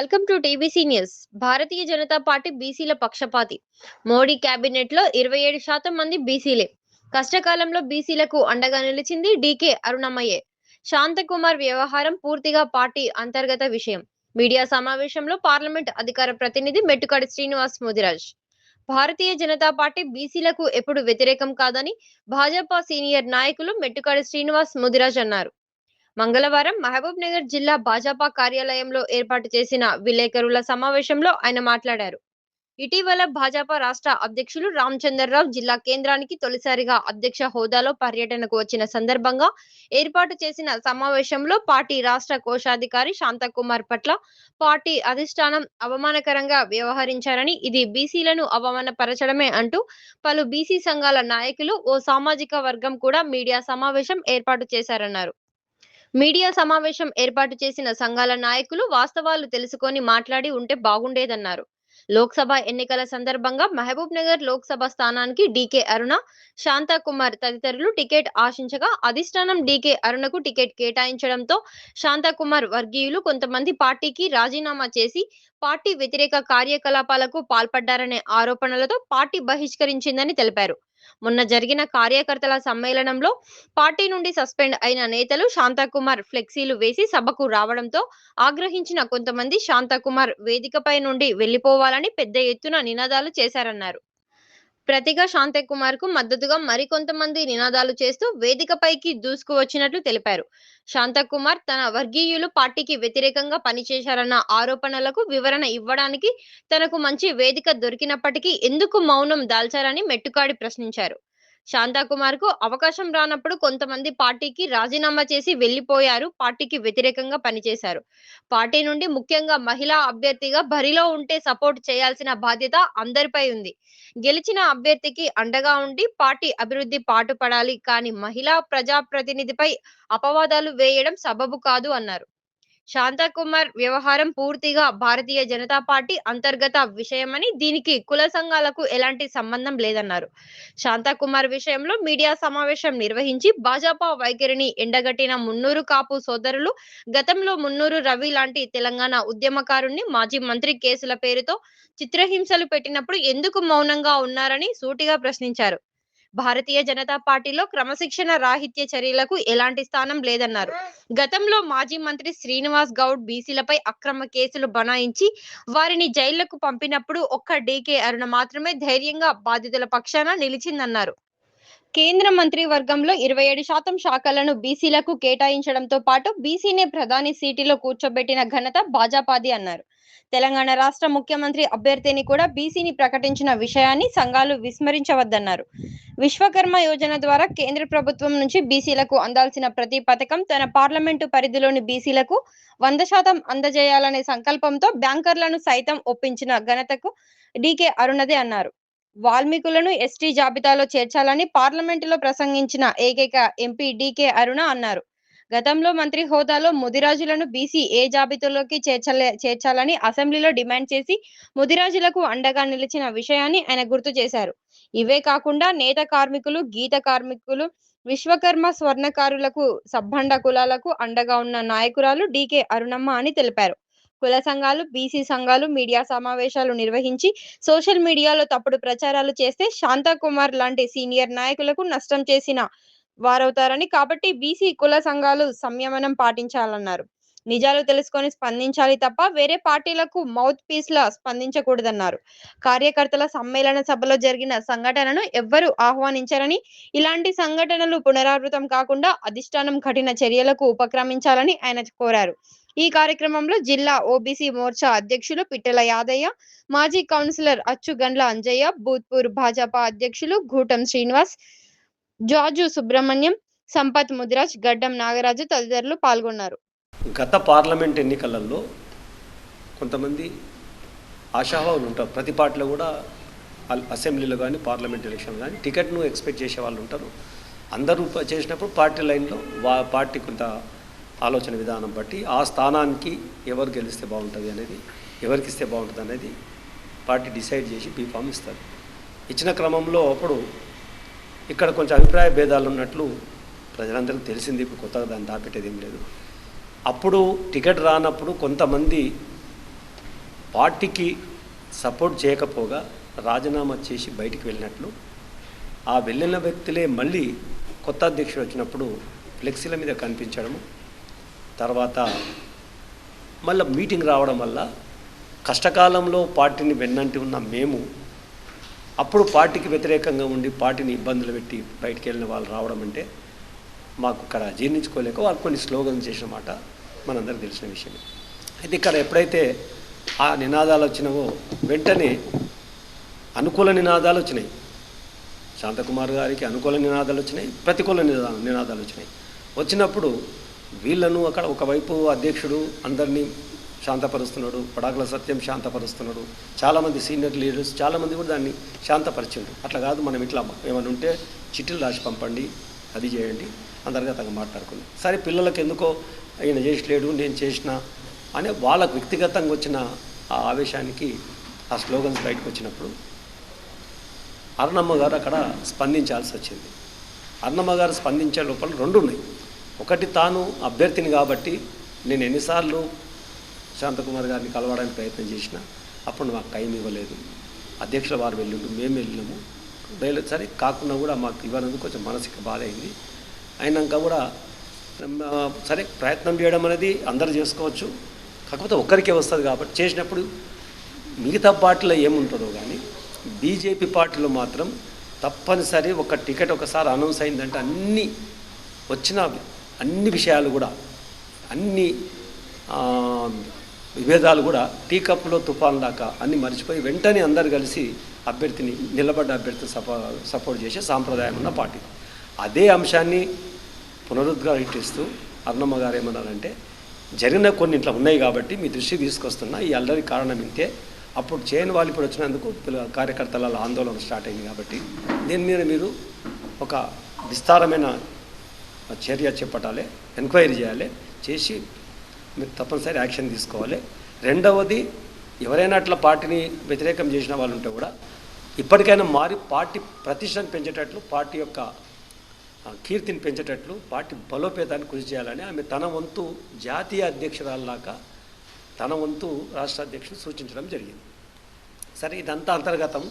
Welcome to TBC news. Bharatiya Janata party బీసీల పక్షపాతి. మోడీ కేబినెట్లో ఇరవై ఏడు శాతం మంది బీసీలే. కష్టకాలంలో బీసీలకు అండగా నిలిచింది డీకే అరుణమయ్యే. శాంతకుమార్ వ్యవహారం పూర్తిగా పార్టీ అంతర్గత విషయం. మీడియా సమావేశంలో పార్లమెంట్ అధికార ప్రతినిధి మెట్టుకాడి శ్రీనివాస్ మోదిరాజ్. భారతీయ జనతా పార్టీ బీసీలకు ఎప్పుడు వ్యతిరేకం కాదని భాజపా సీనియర్ నాయకులు మెట్టుకాడి శ్రీనివాస్ ముదిరాజ్ అన్నారు. మంగళవారం మహబూబ్ నగర్ జిల్లా భాజపా కార్యాలయంలో ఏర్పాటు చేసిన విలేకరుల సమావేశంలో ఆయన మాట్లాడారు. ఇటీవల భాజపా రాష్ట్ర అధ్యక్షులు రామచంద్రరావు జిల్లా కేంద్రానికి తొలిసారిగా అధ్యక్ష హోదాలో పర్యటనకు వచ్చిన సందర్భంగా ఏర్పాటు చేసిన సమావేశంలో పార్టీ రాష్ట్ర కోశాధికారి శాంతకుమార్ పట్ల పార్టీ అధిష్టానం అవమానకరంగా వ్యవహరించారని ఇది బీసీలను అవమానపరచడమే అంటూ పలు బీసీ సంఘాల నాయకులు ఓ సామాజిక వర్గం కూడా మీడియా సమావేశం ఏర్పాటు చేశారన్నారు. మీడియా సమావేశం ఏర్పాటు చేసిన సంఘాల నాయకులు వాస్తవాలు తెలుసుకొని మాట్లాడి ఉంటే బాగుండేదన్నారు. లోక్సభ ఎన్నికల సందర్భంగా మహబూబ్ నగర్ లోక్సభ స్థానానికి డీకే అరుణ శాంతాకుమార్ తదితరులు టికెట్ ఆశించగా అధిష్టానం డీకే అరుణకు టికెట్ కేటాయించడంతో శాంతాకుమార్ వర్గీయులు కొంతమంది పార్టీకి రాజీనామా చేసి పార్టీ వ్యతిరేక కార్యకలాపాలకు పాల్పడ్డారనే ఆరోపణలతో పార్టీ బహిష్కరించిందని తెలిపారు. మొన్న జరిగిన కార్యకర్తల సమ్మేళనంలో పార్టీ నుండి సస్పెండ్ అయిన నేతలు శాంతాకుమార్ ఫ్లెక్సీలు వేసి సభకు రావడంతో ఆగ్రహించిన కొంతమంది శాంతాకుమార్ వేదికపై నుండి వెళ్ళిపోవాలని పెద్ద ఎత్తున నినాదాలు చేశారన్నారు. ప్రతిగా శాంతకుమార్కు మద్దతుగా మరికొంతమంది నినాదాలు చేస్తూ వేదికపైకి దూసుకువచ్చినట్లు తెలిపారు. శాంతకుమార్ తన వర్గీయులు పార్టీకి వ్యతిరేకంగా పనిచేశారన్న ఆరోపణలకు వివరణ ఇవ్వడానికి తనకు మంచి వేదిక దొరికినప్పటికీ ఎందుకు మౌనం దాల్చారని మెట్టుకాడి ప్రశ్నించారు. శాంతాకుమార్కు అవకాశం రానప్పుడు కొంతమంది పార్టీకి రాజీనామా చేసి వెళ్ళిపోయారు పార్టీకి వ్యతిరేకంగా పనిచేశారు. పార్టీ నుండి ముఖ్యంగా మహిళా అభ్యర్థిగా బరిలో ఉంటే సపోర్ట్ చేయాల్సిన బాధ్యత అందరిపై ఉంది. గెలిచిన అభ్యర్థికి అండగా ఉండి పార్టీ అభివృద్ధి పాటుపడాలి. కానీ మహిళా ప్రజాప్రతినిధిపై అపవాదాలు వేయడం సబబు కాదు అన్నారు. శాంతకుమార్ వ్యవహారం పూర్తిగా భారతీయ జనతా పార్టీ అంతర్గత విషయమని దీనికి కుల సంఘాలకు ఎలాంటి సంబంధం లేదన్నారు. శాంతకుమార్ విషయంలో మీడియా సమావేశం నిర్వహించి భాజపా వైఖరిని ఎండగట్టిన మున్నూరు కాపు సోదరులు గతంలో మున్నూరు రవి లాంటి తెలంగాణ ఉద్యమకారుణ్ణి మాజీ మంత్రి కేసుల పేరుతో చిత్రహింసలు పెట్టినప్పుడు ఎందుకు మౌనంగా ఉన్నారని సూటిగా ప్రశ్నించారు. భారతీయ జనతా పార్టీలో క్రమశిక్షణ రాహిత్య చర్యలకు ఎలాంటి స్థానం లేదన్నారు. గతంలో మాజీ మంత్రి శ్రీనివాస్ గౌడ్ బీసీలపై అక్రమ కేసులు బనాయించి వారిని జైళ్ళకు పంపినప్పుడు ఒక్క డీకే అరుణ మాత్రమే ధైర్యంగా బాధితుల పక్షాన నిలిచిందన్నారు. కేంద్ర మంత్రి వర్గంలో ఇరవై ఏడు శాతం శాఖలను బీసీలకు కేటాయించడంతో పాటు బీసీనే ప్రధాని సీటీలో కూర్చోబెట్టిన ఘనత భాజపాది అన్నారు. తెలంగాణ రాష్ట్ర ముఖ్యమంత్రి అభ్యర్థిని కూడా బీసీని ప్రకటించిన విషయాన్ని సంఘాలు విస్మరించవద్దన్నారు. విశ్వకర్మ యోజన ద్వారా కేంద్ర ప్రభుత్వం నుంచి బీసీలకు అందాల్సిన ప్రతి పథకం తన పార్లమెంటు పరిధిలోని బీసీలకు వంద శాతం అందజేయాలనే సంకల్పంతో బ్యాంకర్లను సైతం ఒప్పించిన ఘనతకు డీకే అరుణదే అన్నారు. వాల్మీకులను ఎస్టీ జాబితాలో చేర్చాలని పార్లమెంటులో ప్రసంగించిన ఏకైక ఎంపీ డీకే అరుణ అన్నారు. గతంలో మంత్రి హోదాలో ముదిరాజులను బీసీ ఏ జాబితాలోకి చేర్చలే చేర్చాలని అసెంబ్లీలో డిమాండ్ చేసి ముదిరాజులకు అండగా నిలిచిన విషయాన్ని ఆయన గుర్తు చేశారు. ఇవే కాకుండా నేత కార్మికులు గీత కార్మికులు విశ్వకర్మ స్వర్ణకారులకు సబ్బండ కులాలకు అండగా ఉన్న నాయకురాలు డీకే అరుణమ్మ అని తెలిపారు. కుల సంఘాలు బీసీ సంఘాలు మీడియా సమావేశాలు నిర్వహించి సోషల్ మీడియాలో తప్పుడు ప్రచారాలు చేస్తే శాంతకుమార్ లాంటి సీనియర్ నాయకులకు నష్టం చేసిన వారవుతారని. కాబట్టి బీసీ కుల సంఘాలు సంయమనం పాటించాలన్నారు. నిజాలు తెలుసుకొని స్పందించాలి తప్ప వేరే పార్టీలకు మౌత్ పీస్ లా స్పందించకూడదన్నారు. కార్యకర్తల సమ్మేళన సభలో జరిగిన సంఘటనను ఎవ్వరూ ఆహ్వానించారని ఇలాంటి సంఘటనలు పునరావృతం కాకుండా అధిష్టానం కఠిన చర్యలకు ఉపక్రమించాలని ఆయన కోరారు. ఈ కార్యక్రమంలో జిల్లా ఓబీసీ మోర్చా అధ్యక్షులు పిట్టల యాదయ్య మాజీ కౌన్సిలర్ అచ్చుగండ్ల అంజయ్య భూత్పూర్ భాజపా అధ్యక్షులు ఘూటం శ్రీనివాస్ జార్జు సుబ్రహ్మణ్యం సంపత్ ముదిరాజ్ గడ్డం నాగరాజు తదితరులు పాల్గొన్నారు. గత పార్లమెంట్ ఎన్నికలలో కొంతమంది ఆశావాహులు ఉంటారు. ప్రతి పార్టీలో కూడా అసెంబ్లీలో కానీ పార్లమెంట్ ఎలక్షన్ కానీ టికెట్ను ఎక్స్పెక్ట్ చేసే వాళ్ళు ఉంటారు. అందరూ చేసినప్పుడు పార్టీ లైన్లో వా పార్టీ కొంత ఆలోచన విధానం బట్టి ఆ స్థానానికి ఎవరు గెలిస్తే బాగుంటుంది అనేది ఎవరికి ఇస్తే బాగుంటుంది అనేది పార్టీ డిసైడ్ చేసి బీఫామ్ ఇస్తారు. ఇచ్చిన క్రమంలో అప్పుడు ఇక్కడ కొంచెం అభిప్రాయ భేదాలు ఉన్నట్లు ప్రజలందరికీ తెలిసింది ఇప్పుడు కొత్తగా దాన్ని దాపెట్టేది ఏం లేదు. అప్పుడు టికెట్ రానప్పుడు కొంతమంది పార్టీకి సపోర్ట్ చేయకపోగా రాజీనామా చేసి బయటికి వెళ్ళినట్లు ఆ వెళ్ళిన వ్యక్తులే మళ్ళీ కొత్త అధ్యక్షుడు వచ్చినప్పుడు ఫ్లెక్సీల మీద కనిపించడము తర్వాత మళ్ళీ మీటింగ్ రావడం వల్ల కష్టకాలంలో పార్టీని వెన్నంటి ఉన్న మేము అప్పుడు పార్టీకి వ్యతిరేకంగా ఉండి పార్టీని ఇబ్బందులు పెట్టి బయటికి వెళ్ళిన వాళ్ళు రావడం అంటే మాకు ఇక్కడ జీర్ణించుకోలేక వాళ్ళు కొన్ని స్లోగన్స్ చేసిన మాట మనందరికి తెలిసిన విషయమే. అయితే ఇక్కడ ఎప్పుడైతే ఆ నినాదాలు వచ్చినావో వెంటనే అనుకూల నినాదాలు వచ్చినాయి. శాంతకుమార్ గారికి అనుకూల నినాదాలు వచ్చినాయి ప్రతికూల నినా నినాదాలు వచ్చినాయి. వచ్చినప్పుడు వీళ్ళను అక్కడ ఒకవైపు అధ్యక్షుడు అందరినీ శాంతపరుస్తున్నాడు పడాకుల సత్యం శాంతపరుస్తున్నాడు. చాలామంది సీనియర్ లీడర్స్ చాలామంది కూడా దాన్ని శాంతపరిచిండు అట్లా కాదు మనం ఇట్లా ఏమైనా ఉంటే చిట్టీలు రాసి పంపండి అది చేయండి అంతర్గతంగా మాట్లాడుకుంది. సరే పిల్లలకు ఎందుకో ఈయన చేసలేడు నేను చేసిన అనే వాళ్ళకు వ్యక్తిగతంగా వచ్చిన ఆ ఆవేశానికి ఆ స్లోగన్స్ బయటకు వచ్చినప్పుడు అరుణమ్మ గారు అక్కడ స్పందించాల్సి వచ్చింది. అరుణమ్మ గారు స్పందించే లోపల రెండు ఉన్నాయి. ఒకటి తాను అభ్యర్థిని కాబట్టి నేను ఎన్నిసార్లు శాంతకుమార్ గారిని కలవడానికి ప్రయత్నం చేసిన అప్పుడు మాకు టైం ఇవ్వలేదు. అధ్యక్షుల వారు వెళ్ళిండు మేము వెళ్ళినాము. వేలు సరే కాకుండా కూడా మాకు ఇవ్వనందుకు కొంచెం మనసుకి బాధ అయింది. అయినాక కూడా సరే ప్రయత్నం చేయడం అనేది అందరూ చేసుకోవచ్చు. కాకపోతే ఒక్కరికే వస్తుంది కాబట్టి చేసినప్పుడు మిగతా పార్టీలో ఏముంటుందో కానీ బీజేపీ పార్టీలో మాత్రం తప్పనిసరి ఒక టికెట్ ఒకసారి అనౌన్స్ అయిందంటే అన్ని వచ్చిన అన్ని విషయాలు కూడా అన్ని విభేదాలు కూడా టీ కప్లో తుఫాన్ దాకా అన్ని మర్చిపోయి వెంటనే అందరు కలిసి అభ్యర్థిని నిలబడ్డ అభ్యర్థిని సపో సపోర్ట్ చేసే సాంప్రదాయం ఉన్న పార్టీ. అదే అంశాన్ని పునరుద్ఘాటిస్తూ అర్ణమ్మ గారు ఏమన్నారంటే జరిగిన కొన్ని ఇట్లా ఉన్నాయి కాబట్టి మీ దృష్టికి తీసుకొస్తున్నా ఈ అల్లరి కారణం ఇంతే. అప్పుడు చేయని వాళ్ళు ఇప్పుడు వచ్చినందుకు కార్యకర్తల ఆందోళన స్టార్ట్ అయింది కాబట్టి దీని మీద మీరు ఒక విస్తారమైన చర్య చేపట్టాలి ఎంక్వైరీ చేయాలి చేసి మీరు తప్పనిసరి యాక్షన్ తీసుకోవాలి. రెండవది ఎవరైనా అట్లా పార్టీని వ్యతిరేకం చేసిన వాళ్ళు ఉంటే కూడా ఇప్పటికైనా మారి పార్టీ ప్రతిష్టను పెంచేటట్లు పార్టీ యొక్క కీర్తిని పెంచేటట్లు పార్టీ బలోపేతాన్ని కృషి చేయాలని ఆమె తన వంతు జాతీయ అధ్యక్షురాల్లాగా తన వంతు రాష్ట్ర అధ్యక్షుడు సూచించడం జరిగింది. సరే ఇదంతా అంతర్గతం.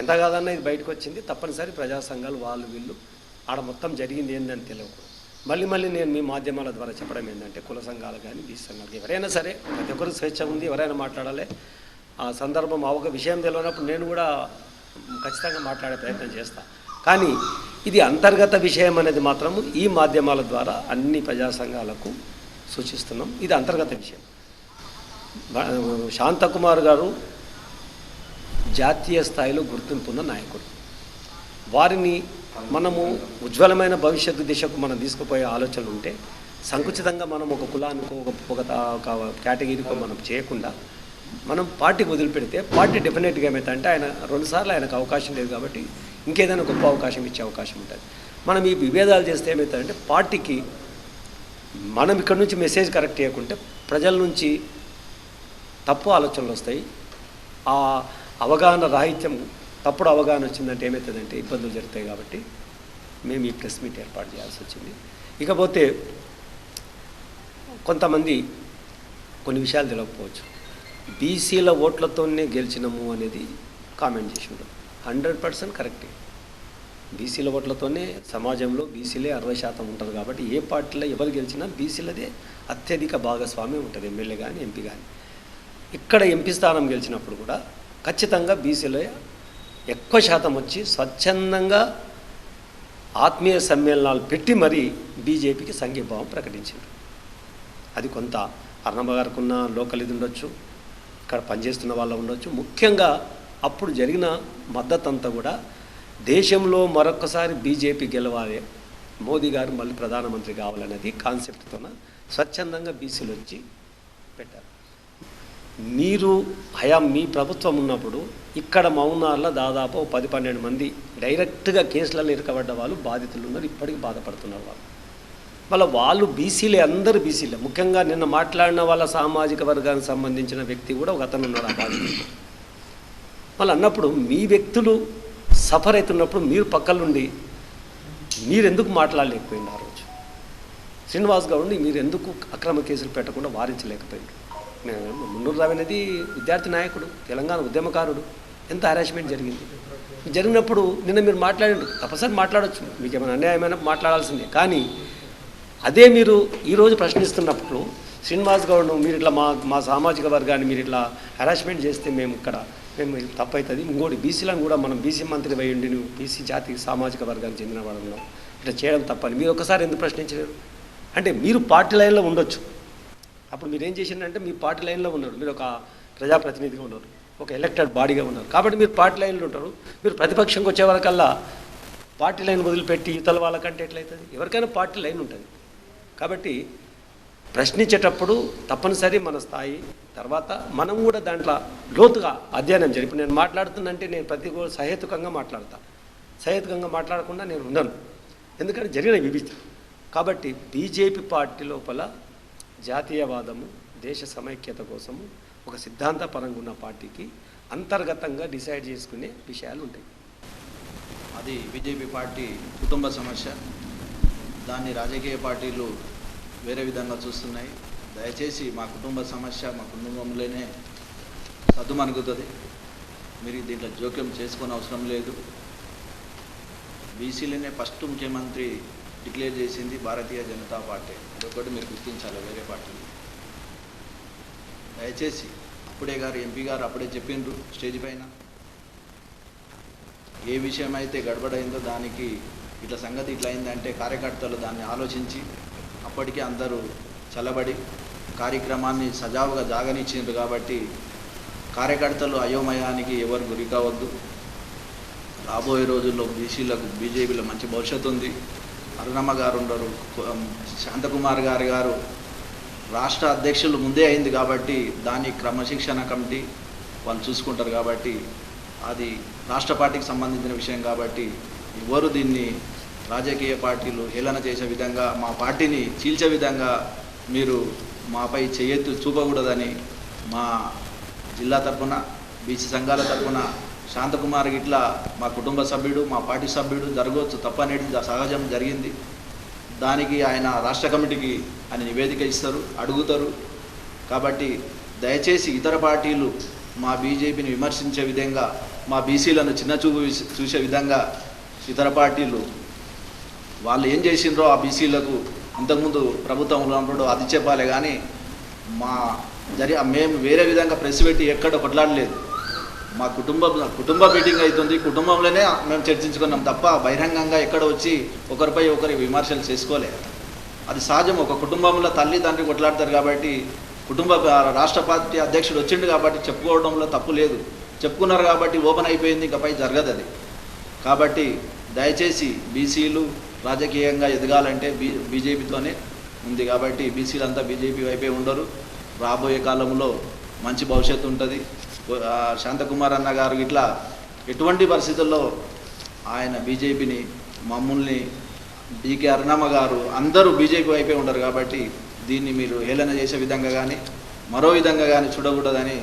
ఎంత కాదన్నా ఇది బయటకు వచ్చింది. తప్పనిసరి ప్రజా సంఘాలు వాళ్ళు వీళ్ళు ఆడ మొత్తం జరిగింది ఏందని తెలియకూడదు. మళ్ళీ మళ్ళీ నేను మీ మాధ్యమాల ద్వారా చెప్పడం ఏంటంటే కుల సంఘాలు కానీ బీసీ సంఘాలు ఎవరైనా సరే ప్రతి ఒక్కరు స్వేచ్ఛ ఉంది ఎవరైనా మాట్లాడాలి. ఆ సందర్భం ఆ ఒక విషయం తెలియనప్పుడు నేను కూడా ఖచ్చితంగా మాట్లాడే ప్రయత్నం చేస్తాను కానీ ఇది అంతర్గత విషయం అనేది మాత్రము ఈ మాధ్యమాల ద్వారా అన్ని ప్రజా సంఘాలకు సూచిస్తున్నాం. ఇది అంతర్గత విషయం. శాంతకుమార్ గారు జాతీయ స్థాయిలో గుర్తింపున్న నాయకుడు. వారిని మనము ఉజ్వలమైన భవిష్యత్తు దిశకు మనం తీసుకుపోయే ఆలోచనలు ఉంటే సంకుచితంగా మనం ఒక కులానికో ఒక ఒక ఒక కేటగిరీకో మనం చేయకుండా మనం పార్టీకి వదిలిపెడితే పార్టీ డెఫినెట్గా ఏమైతే ఆయన రెండుసార్లు ఆయనకు అవకాశం లేదు కాబట్టి ఇంకేదైనా గొప్ప అవకాశం ఇచ్చే అవకాశం ఉంటుంది. మనం ఈ విభేదాలు చేస్తే ఏమవుతుందంటే పార్టీకి మనం ఇక్కడ నుంచి మెసేజ్ కరెక్ట్ చేయకుంటే ప్రజల నుంచి తప్పు ఆలోచనలు వస్తాయి. ఆ అవగాహన రాహిత్యం తప్పుడు అవగాహన వచ్చిందంటే ఏమవుతుందంటే ఇబ్బందులు జరుగుతాయి కాబట్టి మేము ఈ ప్రెస్ మీట్ ఏర్పాటు చేయాల్సి వచ్చింది. ఇకపోతే కొంతమంది కొన్ని విషయాలు తెలియకపోవచ్చు బీసీల ఓట్లతోనే గెలిచినాము అనేది కామెంట్ చేసి ఉండడం హండ్రెడ్ పర్సెంట్ కరెక్టే. బీసీల ఓట్లతోనే సమాజంలో బీసీలే అరవై శాతం ఉంటారు కాబట్టి ఏ పార్టీలో ఎవరు గెలిచినా బీసీలదే అత్యధిక భాగస్వామ్యం ఉంటుంది. ఎమ్మెల్యే కానీ ఎంపీ కానీ ఇక్కడ ఎంపీ స్థానం గెలిచినప్పుడు కూడా ఖచ్చితంగా బీసీలో ఎక్కువ శాతం వచ్చి స్వచ్ఛందంగా ఆత్మీయ సమ్మేళనాలు పెట్టి మరీ బీజేపీకి సంఘీభావం ప్రకటించారు అది కొంత అర్ణమ్మ గారికి ఉన్న లోకల్ ఇది ఉండొచ్చు ఇక్కడ పనిచేస్తున్న వాళ్ళు ఉండొచ్చు. ముఖ్యంగా అప్పుడు జరిగిన మద్దతు అంతా కూడా దేశంలో మరొకసారి బీజేపీ గెలవాలి మోదీ గారు మళ్ళీ ప్రధానమంత్రి కావాలనేది కాన్సెప్ట్తోన స్వచ్ఛందంగా బీసీలు వచ్చి పెట్టారు. మీరు హయాం మీ ప్రభుత్వం ఉన్నప్పుడు ఇక్కడ మౌనాల్లో దాదాపు పది పన్నెండు మంది డైరెక్ట్గా కేసులలో ఇరకబడ్డ వాళ్ళు బాధితులు ఉన్నారు ఇప్పటికీ బాధపడుతున్నారు వాళ్ళు. వాళ్ళ వాళ్ళు బీసీలే అందరూ బీసీలే. ముఖ్యంగా నిన్న మాట్లాడిన వాళ్ళ సామాజిక వర్గానికి సంబంధించిన వ్యక్తి కూడా ఒక అతను ఉన్నాడు ఆ బాధితులు వాళ్ళు అన్నప్పుడు మీ వ్యక్తులు సఫర్ అవుతున్నప్పుడు మీరు పక్కలుండి మీరు ఎందుకు మాట్లాడలేకపోయింది ఆ రోజు? శ్రీనివాస్ గౌడ్ని మీరు ఎందుకు అక్రమ కేసులు పెట్టకుండా వారించలేకపోయింది మున్నూరు రావు అనేది విద్యార్థి నాయకుడు తెలంగాణ ఉద్యమకారుడు. ఎంత హరాస్మెంట్ జరిగింది. జరిగినప్పుడు నిన్న మీరు మాట్లాడండి తప్పసరి మాట్లాడొచ్చు. మీకు ఏమైనా అన్యాయమైన మాట్లాడాల్సిందే. కానీ అదే మీరు ఈరోజు ప్రశ్నిస్తున్నప్పుడు శ్రీనివాస్ గౌడ్ను మీరు ఇట్లా మా మా సామాజిక వర్గాన్ని మీరు ఇట్లా హెరాస్మెంట్ చేస్తే మేము ఇక్కడ మేము తప్పవుతుంది ఇంకోటి బీసీలను కూడా మనం బీసీ మంత్రి ఉండి నువ్వు బీసీ జాతి సామాజిక వర్గానికి చెందిన వాళ్ళను ఇట్లా చేయడం తప్పని. మీరు ఒకసారి ఎందుకు ప్రశ్నించలేరు? అంటే మీరు పార్టీ లైన్లో ఉండొచ్చు. అప్పుడు మీరు ఏం చేసిందంటే మీ పార్టీ లైన్లో ఉన్నారు. మీరు ఒక ప్రజాప్రతినిధిగా ఉన్నారు. ఒక ఎలక్టెడ్ బాడీగా ఉన్నారు. కాబట్టి మీరు పార్టీ లైన్లో ఉంటారు. మీరు ప్రతిపక్షంకి వచ్చే వరకల్లా పార్టీ లైన్ వదిలిపెట్టి ఇతల వాళ్ళకంటే ఎట్లయితుంది? ఎవరికైనా పార్టీ లైన్ ఉంటుంది. కాబట్టి ప్రశ్నించేటప్పుడు తప్పనిసరి మన స్థాయి తర్వాత మనం కూడా దాంట్లో లోతుగా అధ్యయనం జరిపి నేను మాట్లాడుతున్నంటే నేను ప్రతి సహేతుకంగా మాట్లాడతా. సహేతుకంగా మాట్లాడకుండా నేను ఉండను. ఎందుకంటే జరిగిన వివిధ కాబట్టి బీజేపీ పార్టీ లోపల జాతీయవాదము దేశ సమైక్యత కోసము ఒక సిద్ధాంతపరంగా ఉన్న పార్టీకి అంతర్గతంగా డిసైడ్ చేసుకునే విషయాలు ఉంటాయి అది బీజేపీ పార్టీ కుటుంబ సమస్య. దాన్ని రాజకీయ పార్టీలు వేరే విధంగా చూస్తున్నాయి. దయచేసి మా కుటుంబ సమస్య మా కుటుంబంలోనే సద్దుమణుగుతుంది మీరు దీంట్లో జోక్యం చేసుకునే అవసరం లేదు. బీసీలనే ఫస్ట్ ముఖ్యమంత్రి డిక్లేర్ చేసింది భారతీయ జనతా పార్టీ. ఇదొకటి మీరు గుర్తించాలి వేరే పార్టీలు దయచేసి అప్పుడే గారు ఎంపీ గారు అప్పుడే చెప్పిండ్రు స్టేజ్ పైన. ఏ విషయం అయితే గడబడైందో దానికి ఇట్లా సంగతి ఇట్లా అయిందంటే కార్యకర్తలు దాన్ని ఆలోచించి అప్పటికే అందరూ చల్లబడి కార్యక్రమాన్ని సజావుగా జాగనిచ్చిండ్రు కాబట్టి కార్యకర్తలు అయోమయానికి ఎవరు గురి కావద్దు. రాబోయే రోజుల్లో బీసీలకు బీజేపీలో మంచి భవిష్యత్తు ఉంది. అరుణమ్మ గారు ఉండరు శాంతకుమార్ గారు గారు రాష్ట్ర అధ్యక్షులు ముందే అయింది కాబట్టి దాని క్రమశిక్షణ కమిటీ వాళ్ళు చూసుకుంటారు కాబట్టి అది రాష్ట్ర పార్టీకి సంబంధించిన విషయం కాబట్టి ఎవరు దీన్ని రాజకీయ పార్టీలు హేళన చేసే విధంగా మా పార్టీని చీల్చే విధంగా మీరు మాపై చేయెత్తు చూపకూడదని మా జిల్లా తరపున బీసీ సంఘాల తరఫున శాంతకుమార్ ఇట్లా మా కుటుంబ సభ్యుడు మా పార్టీ సభ్యుడు జరగవచ్చు తప్పనేది సహజం జరిగింది. దానికి ఆయన రాష్ట్ర కమిటీకి ఆయన నివేదిక ఇస్తారు అడుగుతారు. కాబట్టి దయచేసి ఇతర పార్టీలు మా బీజేపీని విమర్శించే విధంగా మా బీసీలను చిన్నచూపు చూసే విధంగా ఇతర పార్టీలు వాళ్ళు ఏం చేసిండ్రో ఆ బీసీలకు ఇంతకుముందు ప్రభుత్వం ఉన్నప్పుడు అది చెప్పాలి కానీ మా జరి మేము వేరే విధంగా ప్రెస్ పెట్టి ఎక్కడ కొట్లాడలేదు. మా కుటుంబ కుటుంబ మీటింగ్ అవుతుంది. కుటుంబంలోనే మేము చర్చించుకున్నాం తప్ప బహిరంగంగా ఎక్కడ వచ్చి ఒకరిపై ఒకరి విమర్శలు చేసుకోలే. అది సహజం. ఒక కుటుంబంలో తల్లి తండ్రి కొట్లాడతారు కాబట్టి కుటుంబ రాష్ట్ర పార్టీ అధ్యక్షుడు వచ్చిండు కాబట్టి చెప్పుకోవడంలో తప్పు లేదు. చెప్పుకున్నారు కాబట్టి ఓపెన్ అయిపోయింది ఇంకపై జరగదు అది. కాబట్టి దయచేసి బీసీలు రాజకీయంగా ఎదగాలంటే బీ బీజేపీతోనే ఉంది కాబట్టి బీసీలు అంతా బీజేపీ వైపే ఉండరు. రాబోయే కాలంలో మంచి భవిష్యత్తు ఉంటుంది. శాంతకుమార్ అన్న గారు ఇట్లా ఎటువంటి పరిస్థితుల్లో ఆయన బీజేపీని మమ్మల్ని బీకే అరుణమ్మ గారు అందరూ బీజేపీ వైపే ఉండరు కాబట్టి దీన్ని మీరు హేళన చేసే విధంగా కానీ మరో విధంగా కానీ చూడకూడదని